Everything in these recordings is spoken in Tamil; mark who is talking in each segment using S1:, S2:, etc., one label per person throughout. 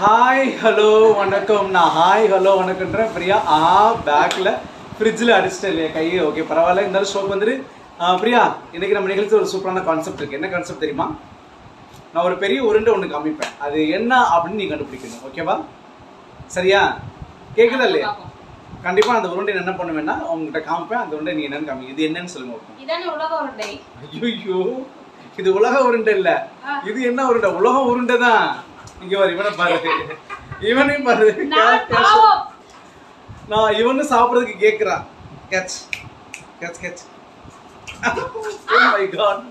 S1: ஹாய் ஹலோ வணக்கம். நான் ஹாய் ஹலோ வணக்கம்ன்றேன். பிரியா ஆ பேக்கில் ஃப்ரிட்ஜில் அடிச்சிட்டேன் இல்லையா கையை? ஓகே பரவாயில்ல. இருந்தாலும் ஷோக்கு வந்துட்டு பிரியா இன்னைக்கு நம்ம நிகழ்ச்சி ஒரு சூப்பரான கான்செப்ட் இருக்கு. என்ன கான்செப்ட் தெரியுமா? நான் ஒரு பெரிய உருண்டை ஒன்று காமிப்பேன். அது என்ன அப்படின்னு நீ கண்டுபிடிக்கணும். ஓகேவா சரியா? கேட்குதா இல்லையா? கண்டிப்பா அந்த உருண்டை என்ன பண்ணுவேன்னா உங்ககிட்ட காமிப்பேன். அந்த உருண்டை நீ என்னன்னு காமி. இது என்னன்னு சொல்லுங்க ஐயோ இது உலக உருண்டை இல்ல. இது என்ன உருண்டை? உலக உருண்டை தான். இங்க பாரு இவனை பாரு. இவனையும் பாரு.
S2: நான்
S1: இவனு சாப்பிடுறதுக்கு கேக்குறான். Catch catch catch my God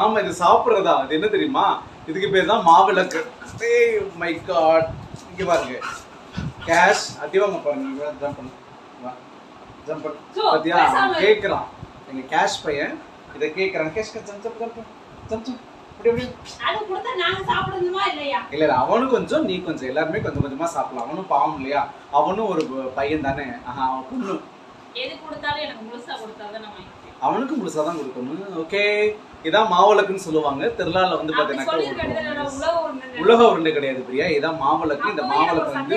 S1: ஆமா இது சாப்பிடுறதா? இது என்ன தெரியுமா? இதுக்கு பேர் தான் மாவிளக்கு. ஏய் மை காட் இங்க பாருங்க. கேஷ் அடிவாங்க பாருங்க. ஜம்ப் பண்ணு. ஜம்ப் பண்ணு. பாத்தியா. கேக்குறான். எங்க கேஷ் பையன் இத கேக்குறான். Cash jump jump jump jump இல்ல அவனும் கொஞ்சம் நீ கொஞ்சம். எல்லாருமே கொஞ்சம் கொஞ்சமா சாப்பிடலாம். அவனும் பாவம் இல்லையா? அவனும் ஒரு பையன் தானே. அவன் பொண்ணு.
S2: எது கொடுத்தாலும் எனக்கு முழுசா கொடுத்தாதான் நான் வாங்கிப்பேன்.
S1: அவனுக்கு முழுசா தான் கொடுக்கணும். ஓகே இதான் மாவிளக்குன்னு சொல்லுவாங்க. திருநாள்ல வந்து பாத்தீங்கன்னா
S2: உலக உருண்டை.
S1: கிடையாது பிரியா. இதான் மாவிளக்கு இந்த மாவிளக்கு வந்து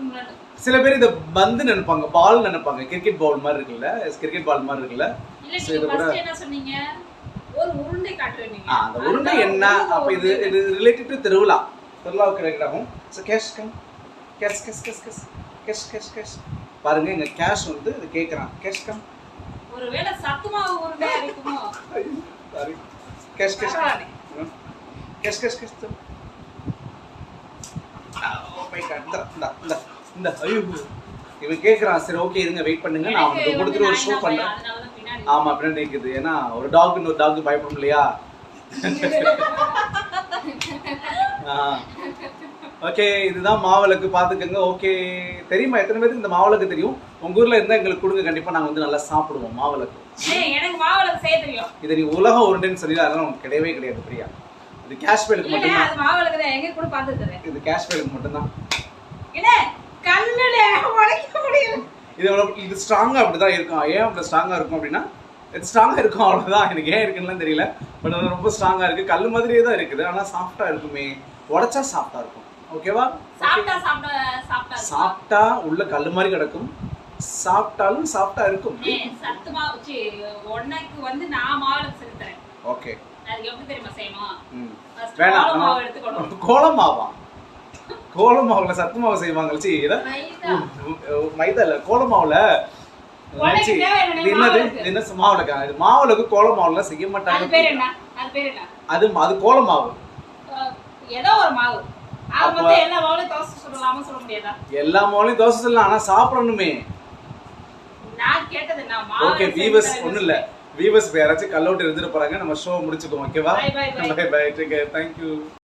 S2: முன்னாடி.
S1: சில பேர் இத பந்து நினைப்பாங்க பால் நினைப்பாங்க. கிரிக்கெட் பால் மாதிரி இருக்குல்ல? கிரிக்கெட் பால் மாதிரி இருக்குல்ல? இது கூட-
S2: உருண்டை
S1: அந்த உருண்டை என்ன? அப்ப இது
S2: உருண்டை.
S1: இது ரிலேட்டட் டு திருவிழா. திருவிழாவுக்கு கிடைக்கிறாகும் so Cash come Cash Cash Cash Cash Cash Cash Cash பாருங்க எங்க கேஷ் வந்து இது கேட்குறான் கேஷ் கம்
S2: ஒருவேளை சத்து மாவு உருண்டையா இருக்குமோ?
S1: Sorry Cash Cash. Cash Cash Cash இந்த ஐயோ. இவன் கேட்குறான் சரி ஓகே இருங்க வெயிட் பண்ணுங்க. நான்
S2: வந்து
S1: கொடுத்துட்டு ஒரு ஷோ
S2: தான்
S1: ஆமா அப்படின்னு நினைக்குது ஏன்னா ஒரு டாக் இன்னொரு டாக் பயப்படும் இல்லையா? ஓகே இதுதான் மாவிளக்கு. பாத்துக்கோங்க ஓகே தெரியுமா எத்தனை பேருக்கு இந்த மாவிளக்கு தெரியும்? உங்க ஊர்ல இருந்தா எங்களுக்கு கொடுங்க. கண்டிப்பா நாங்க வந்து நல்லா சாப்பிடுவோம் மாவிளக்கு.
S2: ஏய், எனக்கு மாவுளக்கு செய்ய தெரியும்.
S1: இது நீ உலக உருண்டைன்னு சொல்லி அதெல்லாம் உங்களுக்கு கிடையவே கிடையாது பிரியா. இது கேஷ் பேலுக்கு
S2: இல்ல,
S1: மட்டும்தான்.
S2: அது மாவுளக்கு தான். எங்க கூட பார்த்துருக்கேன்.
S1: இது கேஷ் பேலுக்கு மட்டும்தான்.
S2: என்ன? கண்ணுல உடைக்க முடியல.
S1: இது இது ஸ்ட்ராங்கா அப்படிதான் இருக்கும். ஏன் அப்படி ஸ்ட்ராங்கா இருக்கும் அப்படின்னா இது ஸ்ட்ராங்கா இருக்கும் அவ்வளவுதான். எனக்கு ஏன் இருக்குன்னு தெரியல. பட் அது ரொம்ப ஸ்ட்ராங்கா இருக்கு. கல் மாதிரியே தான் இருக்குது. ஆனா சாஃப்டா இருக்குமே. உடைச்சா சாஃப்டா இருக்கும். ஓகேவா
S2: சாப்பிட்டா
S1: உள்ள கல் மாதிரி கிடக்கும். சாப்பிட்டாலும் சாஃப்டா இருக்கும்.
S2: ஏய், சத்து மாவு சி, உன்னைக்கு வந்து நான் செஞ்சு தரேன்
S1: ஓகே
S2: அதுக்கு எப்படி தெரியுமா செய்யணும்
S1: கோலம் மாவா கோலம் மாவுல சத்து மாவு செய்வாங்க
S2: மைதா.
S1: மைதா இல்ல கோலம் மாவுல என்னது
S2: மாவுளக்கு.
S1: என்ன மாவுலக்கா இது மாவுலக்கு கோலம் மாவுல செய்ய
S2: அது
S1: மாட்டாங்க
S2: பேர் என்ன? அது பேர் என்ன?
S1: அது அது கோலம் மாவு.
S2: ஏதோ ஒரு மாவு. எல்லா மாவுலையும் தோசை சுடலாம சொல்ல முடியாதா?
S1: எல்லா மாவுலயும் தோசை சொல்லலாம் ஆனா சாப்பிடணுமே.
S2: நான் கேட்டது நான் மாவு
S1: ஓகே வீவர்ஸ் ஒண்ணும் இல்ல. வீவர்ஸ் யாராச்சும் கல்லோட்டு இருந்துட்டு போறாங்க. நம்ம ஷோ முடிச்சுக்கோம் ஓகேவா. By by thank you